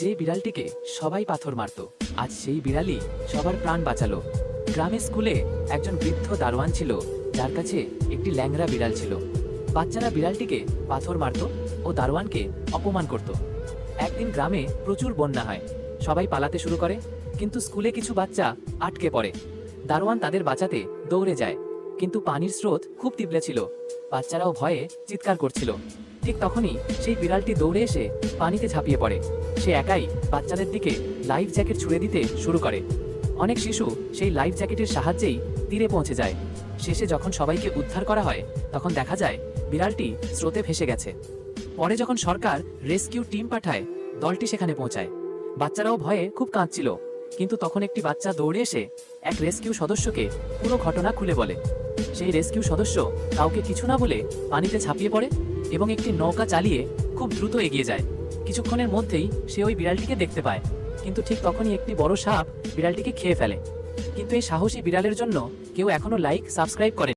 যে বিড়ালটিকে সবাই পাথর মারত, আজ সেই বিড়ালই সবার প্রাণ বাঁচালো। গ্রামের স্কুলে একজন বৃদ্ধ দারোয়ান ছিল, যার কাছে একটি ল্যাংরা বিড়াল ছিল। বাচ্চারা বিড়ালটিকে পাথর মারত ও দারোয়ানকে অপমান করত। একদিন গ্রামে প্রচুর বন্যা হয়, সবাই পালাতে শুরু করে, কিন্তু স্কুলে কিছু বাচ্চা আটকে পড়ে। দারোয়ান তাদের বাঁচাতে দৌড়ে যায়, কিন্তু পানির স্রোত খুব তীব্র ছিল। বাচ্চারাও ভয়ে চিৎকার করছিল। ঠিক তখনই সেই বিড়ালটি দৌড়ে এসে পানিতে ঝাঁপিয়ে পড়ে। সে একাই বাচ্চাদের দিকে লাইফ জ্যাকেট ছুড়ে দিতে শুরু করে। অনেক শিশু সেই লাইফ জ্যাকেটের সাহায্যেই তীরে পৌঁছে যায়। শেষে যখন সবাইকে উদ্ধার করা হয়, তখন দেখা যায় বিড়ালটি স্রোতে ভেসে গেছে। পরে যখন সরকার রেস্কিউ টিম পাঠায়, দলটি সেখানে পৌঁছায়। বাচ্চারাও ভয়ে খুব কাঁদছিল। কিন্তু তখন একটি বাচ্চা দৌড়ে এসে এক রেস্কিউ সদস্যকে পুরো ঘটনা খুলে বলে। সেই রেস্কিউ সদস্য কাউকে কিছু না বলে পানিতে ছাপিয়ে পড়ে এবং একটি নৌকা চালিয়ে খুব দ্রুত এগিয়ে যায়। কিছুক্ষণের মধ্যেই সে ওই বিড়ালটিকে দেখতে পায়। কিন্তু ঠিক তখনই একটি বড় সাপ বিড়ালটিকে খেয়ে ফেলে। কিন্তু এই সাহসী বিড়ালের জন্য কেউ এখনও লাইক সাবস্ক্রাইব করে